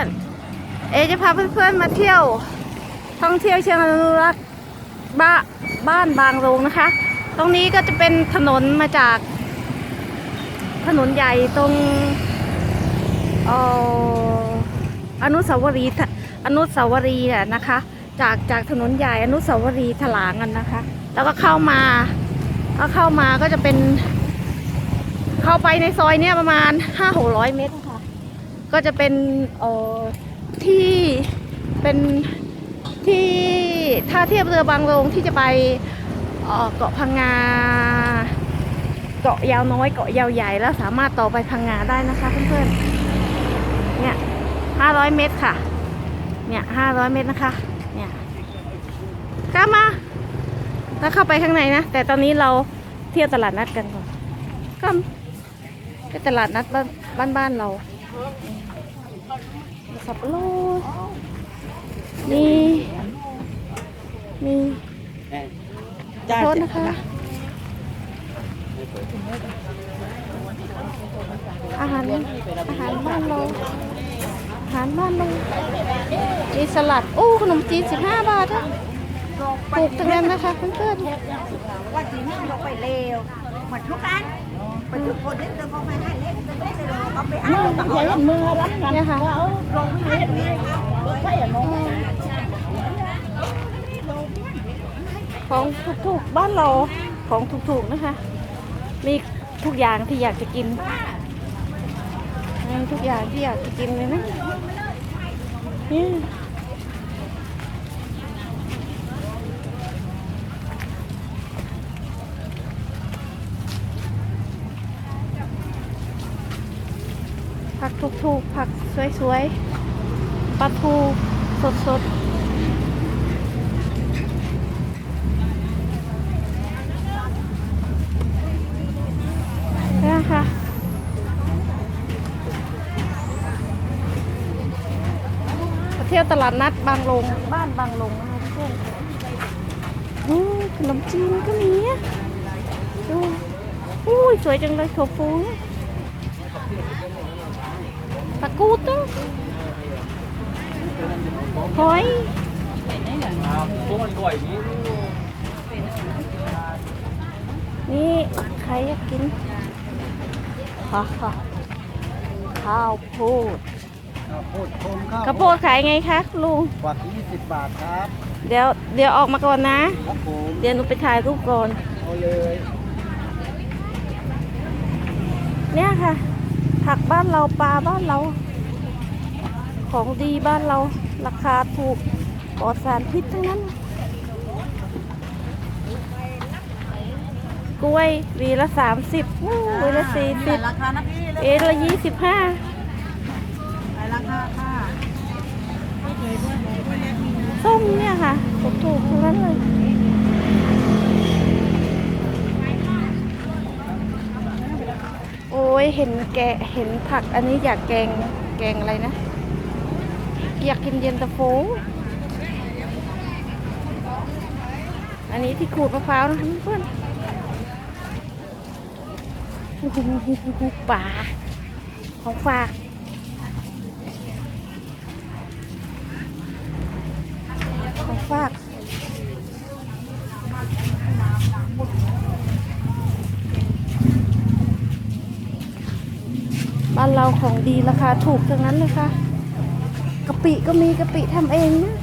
อนๆ เอจะพาเพื่อนๆมาเที่ยว ท่องเที่ยวเชิงอนุรักษ์บ้าบ้านบางโรงนะคะ ตรงนี้ก็จะเป็นถนนมาจาก ถนนใหญ่ตรงออนุสาวรีย์อนุสาวรีย์นะคะ จากจากถนนใหญ่อนุสาวรีย์ถลางกันนะคะ แล้วก็เข้ามาก็เข้ามาก็จะเป็น เข้าไปในซอยเนี้ยประมาณห้าหกร้อยเมตรค่ะ ก็จะเป็นเอ่อที่เป็นที่ท่าเทียบเรือบางโรงที่จะไปเกาะพังงา เกาะยาวน้อยเกาะยาวใหญ่แล้วสามารถต่อไปพังงาได้นะคะเพื่อนๆเนี่ยห้าร้อยเมตรค่ะ เนี่ยห้าร้อยเมตรนะคะ เนี่ยกล้ามาแล้วเข้าไปข้างในนะ แต่ตอนนี้เราเที่ยวตลาดนัดกันก่อนก็ไปตลาดนัดบ้านบ้านบ้านเรา สับปะรดมีมีขอโทษนะคะ อาหารอาหารบ้านเราอาหารบ้านเรามีสลัด โอ้ ขนมจีนสิบห้าบาทอะปลูกทั้งนั้นนะคะเพื่อนๆว่าทีนี้เราไปเลว เหมือนทุกอันไปทุกคนเล่นเดินเข้ามาให้เล่นเดินเล่นเลยเราไปอ่านต่างใหญ่มือรักกันๆเนี่ยค่ะลงไม่เห็นเลยใช่ลงของถูกๆบ้านเราของถูกๆนะคะ มีทุกอย่างที่อยากจะกินมีทุกอย่างที่อยากจะกินเลยนะนี่ผักถูกๆ ผัก สวยๆปลาทูสดๆนี่ค่ะมาเที่ยวตลาดนัดบางลง บ้านบางลงนะคะทุกคนอืมขนมจีนก็มีอะดูอุ้ยสวยจังเลยถั่วฟูปลากูดต้องหอยพวกมันก่อย นี้นี่ใครอยากกินข้าวโพดข้าวโพดโคนข้าวข้าวโพดขายไงคะลุง กว่า20 บาทครับเดี๋ยวเดี๋ยวออกมาก่อนนะ ครับผมเดี๋ยวหนูไปถ่ายรูปก่อน เอาเลยเนี่ยค่ะ ผักบ้านเราปลาบ้านเรา ของดีบ้านเราราคาถูกปลอดสารพิษทั้งนั้น กล้วยหวีละสามสิบวีละสี่สิบราคานะพี่เอละยี่สิบห้าราคาค่ะส้มเนี่ยค่ะถูกๆทั้งนั้นเลยโอ้ยเห็นแกะเห็นผักอันนี้อยากแกงแกงอะไรนะ อยากกินเย็นตาโฟ อันนี้ที่ขูดมะพร้าวนะคะเพื่อนป่าของฝากของฝากบ้านเราของดีราคาถูกทั้งนั้นเลยค่ะะปิก็มีกะปิทำเองนะ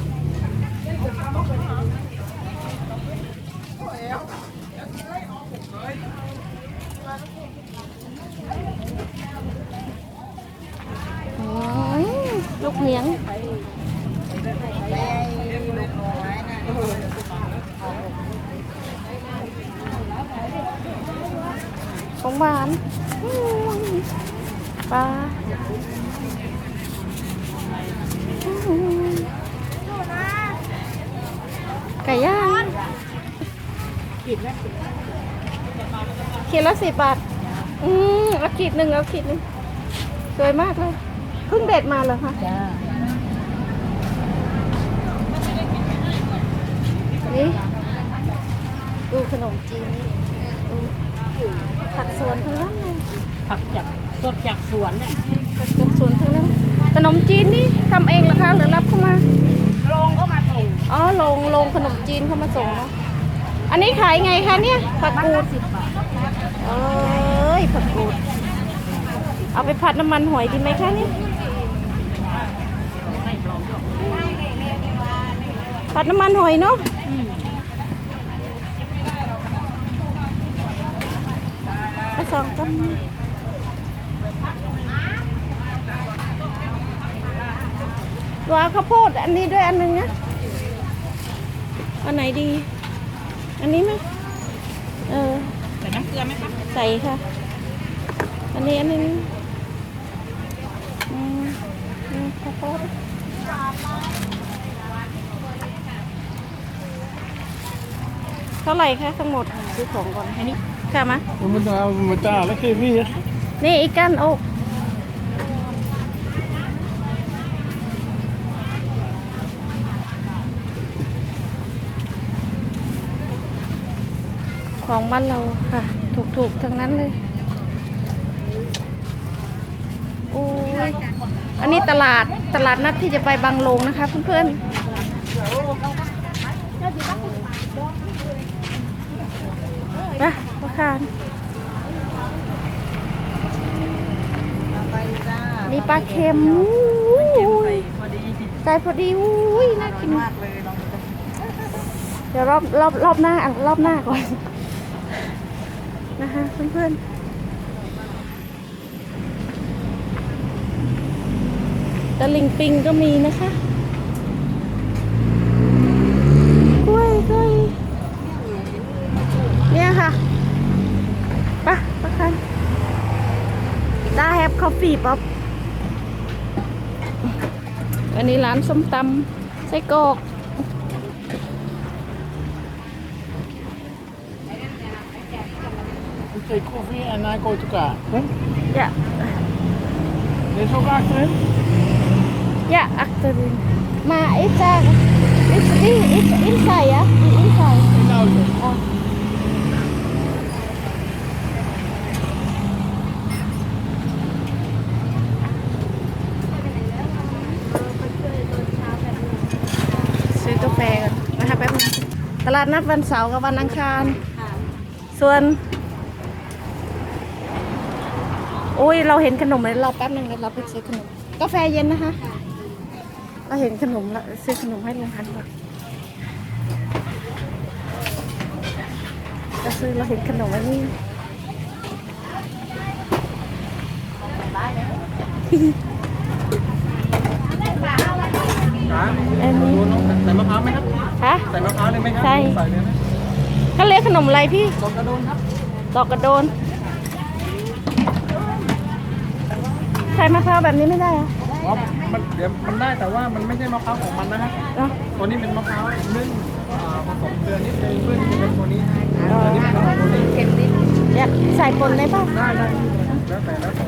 ลูกเหนียงของหวานปลา ไก่ย่างขีดละสิบบาท อืมเอาขีดหนึ่งเอาขีดหนึ่งสวยมากเลยเพิ่งเด็ดมาเหรอคะจ้านี่ดูขนมจีนนี่ดูผักสวนทั้งนั้นเลยผักจากสดจากสวนเนี่ยผักสวนทั้งนั้นตขนมจีนนี่ทำเองเหรอคะหรือรับเข้ามาลงก็มาส่ง อ๋อลงลงขนมจีนเข้ามาส่งเนาะอันนี้ขายไงคะเนี่ยผักกูดสิบบาทเอ้ยผักกูด เอาไปผัดน้ำมันหอยดีไหมคะเนี่ยผัดน้ำมันหอยเนาะไปสองกันวข้าวโพดอันนี้ด้วยอันหนึงนะ อันไหนดี อันนี้ไหมเออ ใส่น้ำเกลือไหมคะใส่ค่ะ อันนี้อันนึงอืมอืมข้าวโพดเท่าไหร่คะทั้งหมดซื้อของก่อนอันนี้ค่ะมะมันจะเอามันจะแล้วคือพี่นี่อีกกันโอก ของบ้านเราค่ะ ถูกๆทั้งนั้นเลย โอ้ย อันนี้ตลาดตลาดนัดที่จะไปบางลงนะคะเพื่อนๆนะประคานมีปลาเค็มอุ้ยพอดีใส่พอดีอุ้ยน่ากินมากเลยลองดูเดี๋ยวรอบรอบรอบหน้าอะรอบหน้าก่อน นะคะเพื่อนๆตะลิงปิงก็มีนะคะกล้วยกล้วยเนี่ยค่ะปะปะคันได้แฮปคอฟฟี่ป๊อปอันนี้ร้านส้มตำไส้กรอก Take coffee and I go to car. Ja, Dit is ook achterin? ja, achterin. Maar is daar, is die is inside, ja? Die inside. In de auto. Oh. ซื้อกาแฟกันนะคะแป๊บนึงตลาดนัดวันเสาร์กับวันอังคาร ส่วน โอ้ยเราเห็นขนมเลยเราแป๊บนึงแล้วเราไปซื้อขนมกาแฟเย็นนะคะ เราเห็นขนมแล้วซื้อขนมให้ลุงพันธุ์ก่อนจะซื้อเราเห็นขนมอันนี้อันนี้ใส่มะพร้าวไหมครับฮะใส่มะพร้าวเลยไหมครัใส่ใส่เลยนะก็เรียกขนมอะไรพี่ตกกระโดนครับดอกกระโดน ใส่มะพร้าวแบบนี้ไม่ได้เหรอะอ๋อมันเดี๋ยวมันได้แต่ว่ามันไม่ใช่มะพร้าวของมันนะครับเนาะตัวนี้เป็นมะพร้าวนึ่งอ่าผสมเกลือนิดนึงเพื่อที่จะเป็นตัวนี้ตัวนี้เป็นตัวนี้เค็มนิดอยากใส่ปนได้ป่ะได้ได้แล้วแต่แล้วแต่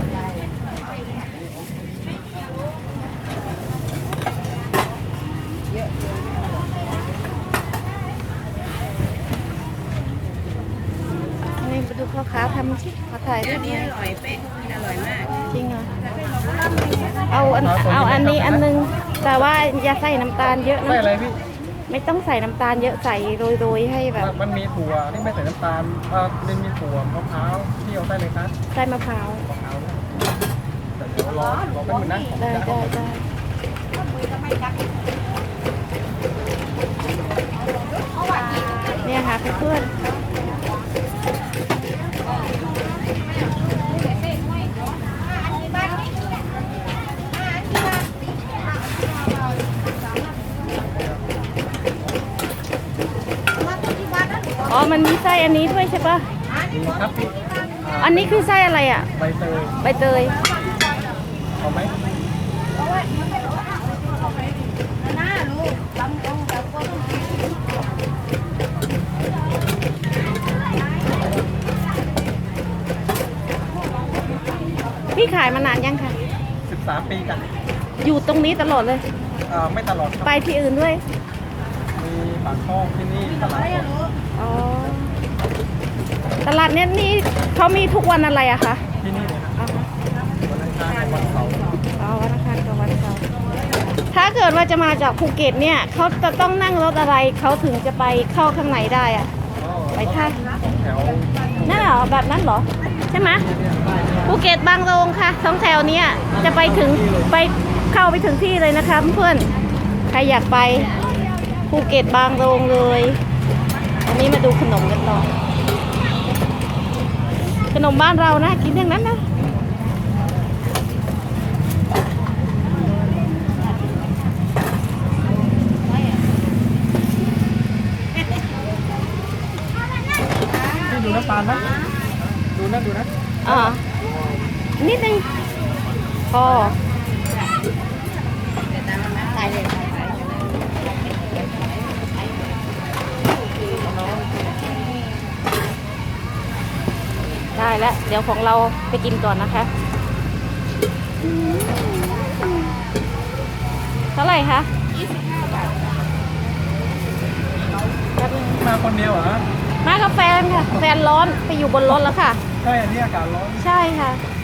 อันนี้ไปดูพ่อค้าทำสิมาถ่ายรูปหน่อยอร่อยเป๊ะอร่อยมากจริงเหรอ เอาอันเอาอันนี้อันนึง แต่ว่าอย่าใส่น้ำตาลเยอะนะ ใส่อะไรพี่ ไม่ต้องใส่น้ำตาลเยอะใส่โรยๆให้แบบ มันมีถั่วที่ไม่ใส่น้ำตาลเอ่อมันมีถั่วมะพร้าวที่เอาได้เลยครับใส่มะพร้าวมะพร้าวแต่เดี๋ยวรอรอแป๊บนึงนะผมได้จะได้เอาได้เนี่ยค่ะเพื่อน อ๋อมันมีไส้อันนี้ด้วยใช่ปะนี่ครับพี่อ่าอันนี้คือไส้อะไรอะ ใบเตย ใบเตย เอาไหมหน้าลูกลำเอาแบบว่าพี่ขายมานานยังคะ13 ปีกันอยู่ตรงนี้ตลอดเลยอ่าไม่ตลอดครับ ไปที่อื่นด้วยมี ปากช่องที่นี่ตลาดสดอ๋อตลาดเนี้ยนี่เขามีทุกวันอะไรอะคะที่นี่เลยนะอ๋อวันอังคารกับวันเสาร์อ๋อวันอังคารกับวันเสาร์ถ้าเกิดว่าจะมาจากภูเก็ตเนี่ยเขาจะต้องนั่งรถอะไรเขาถึงจะไปเข้าข้างในได้อะไปท่าแถวนั่นเหรอแบบนั้นเหรอใช่ไหมภูเก็ตบางโรงค่ะท้องแถวเนี้ยจะไปถึงไปเข้าไปถึงที่เลยนะคะเพื่อนใครอยากไป ภูเก็ตบางโรงเลยอันนี้มาดูขนมกันต่อ ขนมบ้านเรานะ กินอย่างนั้นนะนี่ดูน้ำตาลนะดูนะดูนะอ่านิดนึงพอ แล้ว เดี๋ยวของเราไปกินก่อนนะคะ เท่าไหร่คะแป๊บนึงมาคนเดียวเหรอมากับแฟนค่ะ แฟนร้อนไปอยู่บนรถแล้วค่ะ ใช่อันนี้อากาศร้อน ใช่ค่ะอ